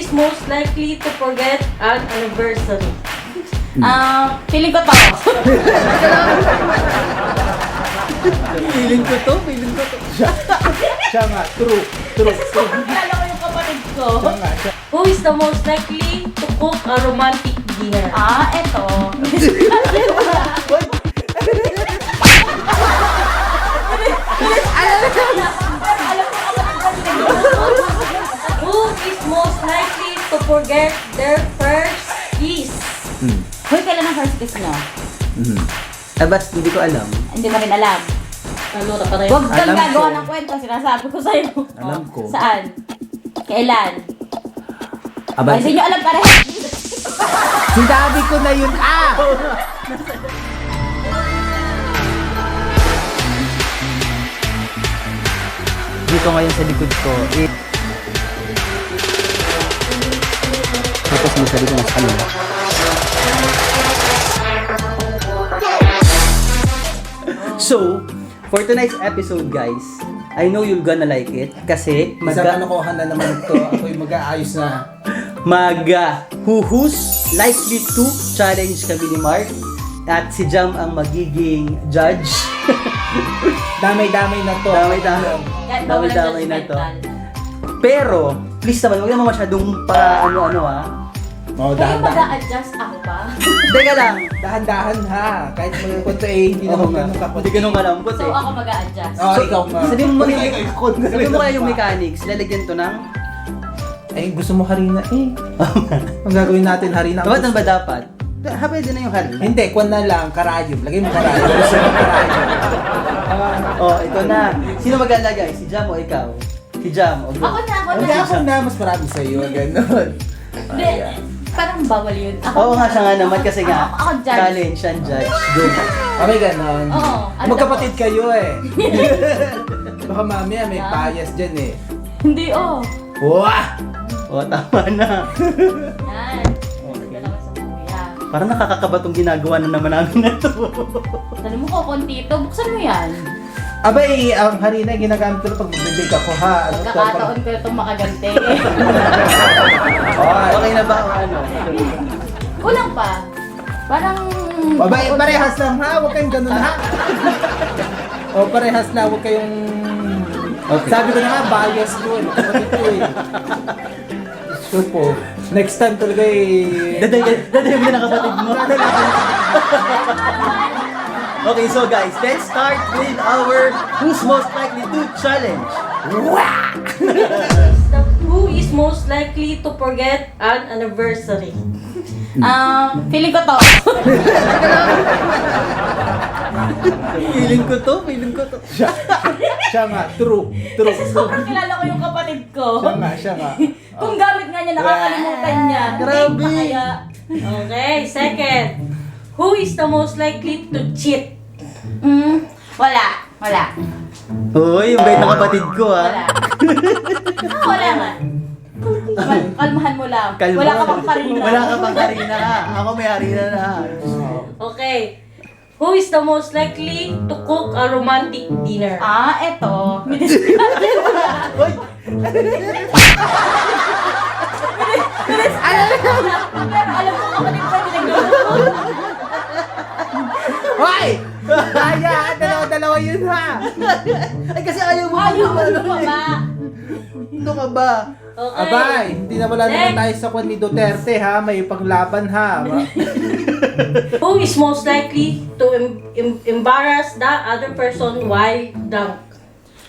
is most likely to forget an anniversary? Ah, feeling ko to. Feeling ko to, feeling ko to. Siya, siya nga, true, true, Kasi true. sobrang kilala ko yung kapatid ko. Siya nga, siya. Who is the most likely to cook a romantic dinner? Ah, eto. Who first nyo? Mhm. Ah, bas, hindi ko alam. Hindi mo rin alam. Ano na pa rin? Huwag kang Alam gagawa ko. ng kwento, sinasabi ko sa'yo. Alam ko. Saan? Kailan? Aba, Ay, hindi nyo alam parehas. sinabi ko na yun, ah! Dito ngayon sa likod ko, eh... Tapos mo sa likod ng kanila. So, for tonight's episode, guys, I know you're gonna like it kasi Isang magka kalokohan na naman ito. Ako'y mag-aayos na. mag uh, who's likely to challenge kami ni Mark at si Jam ang magiging judge. Damay-damay na to. Damay-damay. Yan, bawal ang Damay-damay na to. judgmental. Pero, please naman, huwag naman masyadong pa ano-ano ha. Oh, Kayo dahan-dahan. mag-a-adjust ako ba? Teka lang. Dahan-dahan ha. Kahit mga kwento eh, hindi Oo naman nga. ganun. Hindi ganun kalambot So, eh. ako mag-a-adjust. Oh, ikaw nga. Sabihin mo Ikaw, yung, sabihin mo kaya yung mechanics, lalagyan to ng... Eh, gusto mo harina eh. Ang gagawin natin harina. Dapat na ba dapat? Happy din na yung harina. Hindi, kwan na lang, karayom. Lagay mo karayom. Gusto mo karayom. Oh, ito na. Sino maglalagay? Si Jam o ikaw? Si Jam. O Ako na, ako Hindi na. ako na, mas marami sa iyo. Ganon. Hindi, parang bawal yun. Ako, Oo nga siya nga naman kasi nga, Ako, ako judge. challenge siya judge. Go. Ah, may ganon. Oo, ano Magkapatid kayo eh. Baka mamaya may bias dyan eh. Hindi, oh. Wah! O, tama na. Yan. Sa kuya. Parang nakakakaba tong ginagawa na naman namin na to. Dali mo ko konti ito. Buksan mo yan. Abay, ang harina ginagamit ko pag magbibig ako ha. Ano? Pagkakataon ko itong makaganti. Oh, okay na ba ano? Kulang pa. Parang... Abay, parehas lang ha. Huwag kayong ganun ha. o, parehas lang. Huwag kayong... Okay. Sabi ko na nga, bias ko eh. Kapatid ko eh. Sure po. Next time talaga eh. Daday, daday mo na kapatid mo. okay, so guys, let's start with our who's most likely to challenge. The- Who is most likely to forget an anniversary? Um, feeling ko to. Feeling ko to, feeling ko to. Siya, siya nga. True. True. Kasi sobrang kilala ko yung kapatid ko. Siya nga, siya nga. Kung gamit nga niya, nakakalimutan niya. Grabe. Kaya, Okay, second. Who is the most likely to cheat? mm, wala. Wala. Uy, yung bait na kapatid ko Wala. ha. Ah, wala nga. Kal- Kalmahan mo lang. Kalma. Wala ka pang parina. Wala ka pang harina ha. Ako may harina na. Okay. Who is the most likely to cook a romantic dinner? Ah, eto. Uy, Pero alam ko kapatid ko pinagluluto. Hoy! Daya! Dalawa-dalawa yun ha! ay kasi ayaw mo. Ayaw mo ano lumaba. Ano ka ba? Okay. Abay, hindi na wala naman tayo sa kwan ni Duterte ha. May panglaban ha. Who is most likely to em- em- embarrass the other person while drunk?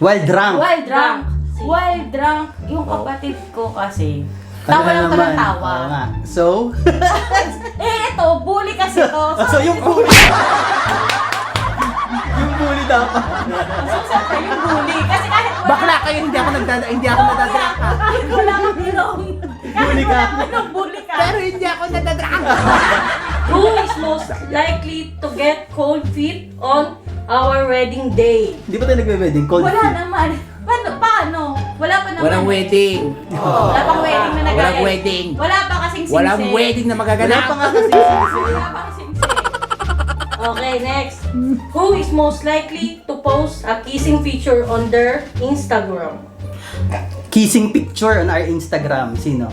While drunk. While drunk. While drunk. Yung kapatid ko kasi. Tawa lang naman? ng tawa. Oo nga. So? Eh, ito, bully kasi to. so yung bully. Dapat. So, siyempre, yung bully. Kasi kahit wala, Bakla kayo, hindi ako nagdada, hindi ako Oo, nadadrak ha. kahit wala kang ilong. Kahit Bully ka. wala kang ilong, bully ka. Pero hindi ako nadadrak. Who is most likely to get cold feet on our wedding day? Hindi pa tayo nagbe-wedding. Cold Wala feet. naman. Paano? Paano? Wala pa naman. Walang wedding. Wala pang wedding na nagaganap. Walang wedding. Wala pa kasing sinse. Walang wedding na Wala magaganap. pa nga kasi. Wala pa kasing sinse. Okay, next. Who is most likely to post a kissing feature on their Instagram? kissing picture on our Instagram. Sino?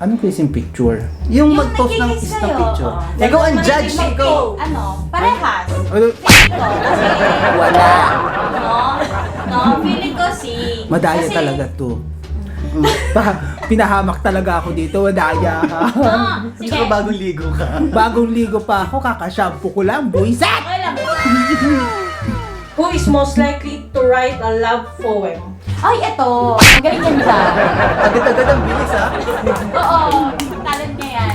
Anong kissing picture? Yung, Yung mag-post ng nagkikiss kiss na kayo, picture. oo. Ikaw ang judge, Mag- ikaw. Ano? Parehas. Ano? Kasi, Wala. no? No, feeling ko si... Madaya kasi- talaga to. Pa, pinahamak talaga ako dito. Madaya ka. No, sige. Bagong ligo ka. Bagong ligo pa ako, kakashampoo ko lang. Buisit! Lang. Who is most likely to write a love poem? Ay, eto. Magaling yan siya. Agad-agad ang bilis ha. Oo. Talent niya yan.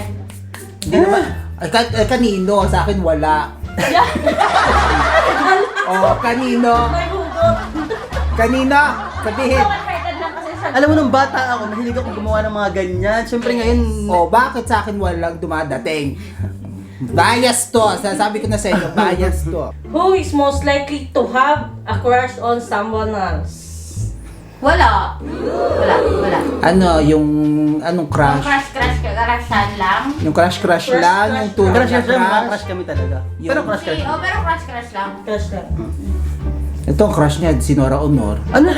Hindi naman. Ay, ka- kanino? Sa akin wala. oh, kanino? May hugot. Kanina? Sabihin. Alam mo, nung bata ako, mahilig ako gumawa ng mga ganyan. Siyempre ngayon, Oh, bakit sa akin walang dumadating? Bias to. Sasabi ko na sa inyo, bias to. Who is most likely to have a crush on someone else? Wala. Wala. Wala. Ano, yung anong Yung crush? crush, crush, crushan lang. Yung crush-crush Crush, lang, crush, yung tunay crush na crush crush, crush. crush kami talaga. Pero crush crush. Oh, pero crush, crush lang. Crush lang. Ito ang crush niya, si Nora Honor. Ano?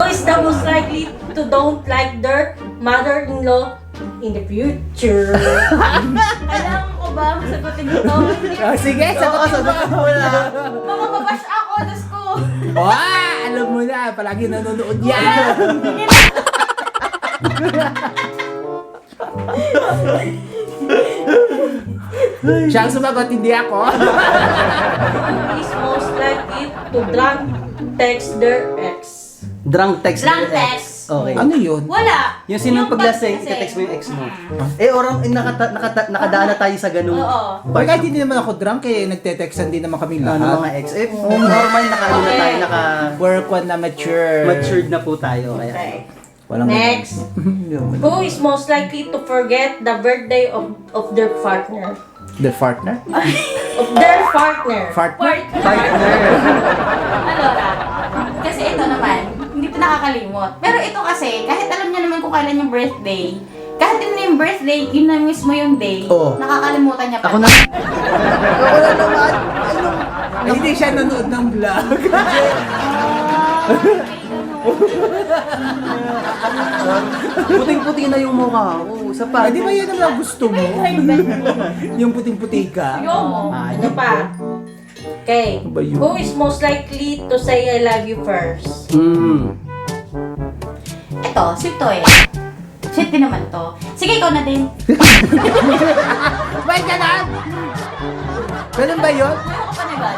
Who is the most likely to don't like their mother-in-law in the future? Alam ko ba, sagutin ito? Ah, sige, Oo, sagutin mo. sagutin mo na. Baka mabash ako, Diyos ko. Ah, alam mo na, palagi nanonood yan. Siya ang sumagot, hindi ako. Who is most likely to drunk text their ex? Drunk text. Drunk ex. text. Okay. ano yun? Wala. Yung sinong pag- paglasing, kasi- ika-text mo yung ex mo. Eh, orang, eh, nakata, nakata, nakadaan na tayo sa ganung Oo. Or kahit hindi naman ako drunk eh, nagte-textan din naman kami ano, lahat. mga ex. Eh, normal, naka, ano na tayo, naka, Work one na mature. matured na po tayo. Kaya, Okay. Walang Next. Who is most likely to forget the birthday of, of their partner? The partner? Of their partner. Partner? partner. Ano na? Kasi ito naman, hindi ko nakakalimot. Pero ito kasi, kahit alam niya naman kung kailan yung birthday, kahit yun na yung birthday, yun na mismo yung day, Oo. nakakalimutan niya pa. Ako na. Ako na naman. Ano? Ay, hindi siya nanood ng vlog. Puting-puti na yung mukha. Oo, sa pa. Ay, di ba yan ang mga gusto mo? yung puting-puti ka? Ayoko. Ah, Ano pa? Okay. Ano ba yun? Who is most likely to say I love you first? Hmm. Ito, sweet to eh. Sweet din naman to. Sige, ikaw na din. Ba't ganun? Ganun ba yun? Ayaw ko pa.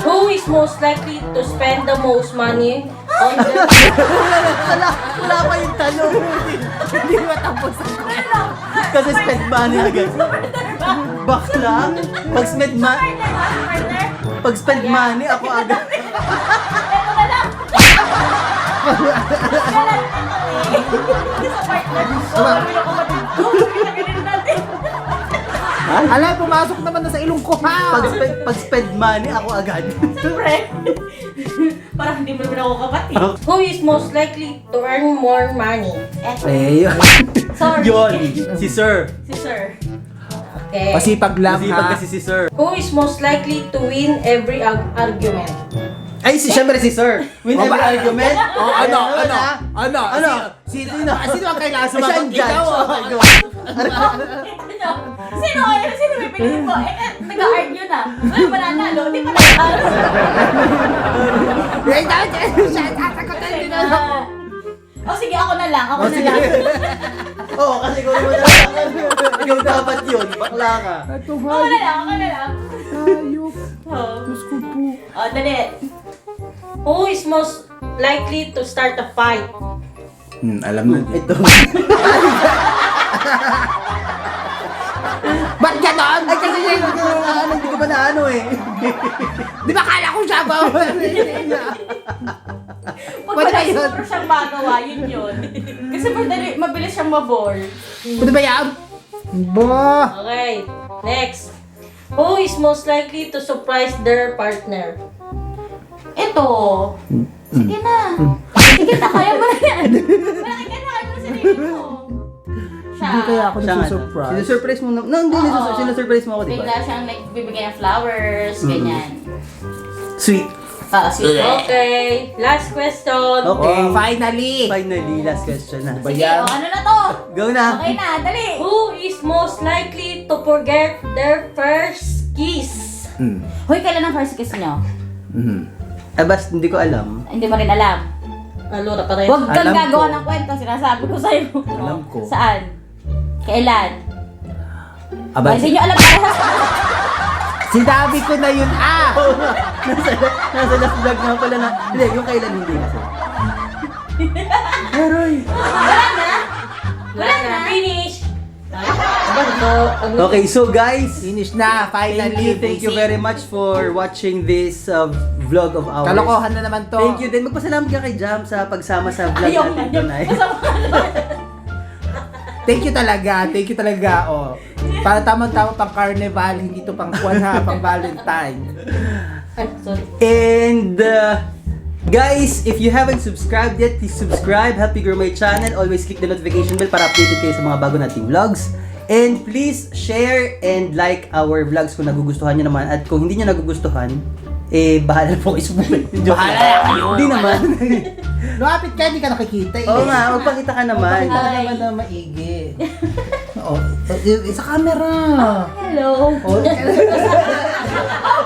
Who is most likely to spend the most money Wala, wala pa yung tanong. Hindi mo tapos ang Kasi spend money agad. Bakla. Pag spend money, Partner, pag spend money, ako agad. sa partner. Oo, sabi ng kapatid ko. Sabi natin. Alam, pumasok naman na sa ilong ko, ha? Pag spend, pag spend money, ako agad. Siyempre. Parang hindi mo naman ako kapatid. Who is most likely to earn more money? Eh, yun. Sorry. Yun, si Sir. Si Sir. Okay. Pasipag lang, Masipag ha? kasi si Sir. Who is most likely to win every ag- argument? Ay, si, syempre si Sir. Win O, every ba- argument. Oh, ano, Ayan, ano, ano, Ano? Sino, sino, sino ang kailangan Ay, siya sumagot? ang judge. Ikaw, Oh oh. my God. Ano? Sino kayo? Sino may pinili mo? Eh, eh, nag-argue na. Wala ba nanalo? Di pa nanalo. Eh, dapat siya, sasagutin din ako. O sige, ako na lang. Ako Oh, na sige. lang. Oo, kasi ikaw naman dapat. Ikaw dapat yun. Bakla ka. Ako na lang. Ako na lang. Hayop. Oh. Diyos ko po. O, dali. Who is most likely to start a fight? Hmm, alam na. Ito. Ba't ganon? Ay, kasi yun, ano, hindi ko pa na ano eh. Di ba kala ko siya ba? Pag Pwede ba yun? siguro siyang magawa, yun yun. Kasi madali, mabilis siyang mabore. Pwede ba yan? Ba? Okay. Next. Who is most likely to surprise their partner? Ito. Sige na. Sige na, kaya mo na yan. Malaki ka na, kaya mo na sarili mo. Hindi kaya ako Siya nga. nasusurprise. Sinusurprise mo na. No, hindi. Oo. nisus- Sinusurprise mo ako, di Bigla ba? siyang nagbibigay ng flowers, ganyan. Sweet. Ah, sige. Okay, last question. Okay. Oh, finally! Finally, last question na. Ba Sige, yan? o ano na to? Go na. Okay na, dali. Who is most likely to forget their first kiss? Hmm. Hoy, kailan ang first kiss nyo? Hmm. Ah, basta hindi ko alam. Hindi mo rin alam. Alora pa rin. Huwag kang Alam gagawa ng kwento, sinasabi ko sa'yo. Alam ko. Saan? Kailan? Aba, hindi nyo alam parehas. sinabi ko na yun ah! nasa, nasa last vlog nga pala na. Hindi, yung kailan hindi kasi. Meron. Wala na. Finish. Aba, ito. Ano? Okay, so guys, Finish na, finally. thank you, very much for watching this uh, vlog of ours. Kalokohan na naman to. Thank you din. Magpasalamat ka kay Jam sa pagsama sa vlog Ayaw, natin tonight. Thank you talaga, thank you talaga. Oh. Para tamang-tama pang carnival, hindi to pang kwan ha, pang Valentine. And uh, guys, if you haven't subscribed yet, please subscribe. Help me grow my channel. Always click the notification bell para updated kayo sa mga bago nating vlogs. And please share and like our vlogs kung nagugustuhan nyo naman. At kung hindi nyo nagugustuhan, eh, bahala na po kayo. Joke Bahala na kayo. Hindi naman. Lumapit ka, hindi ka nakikita eh. Oo nga, magpakita ka naman. Pakita ka naman na maigi. Oo, oh, sa camera. Hello. Oh,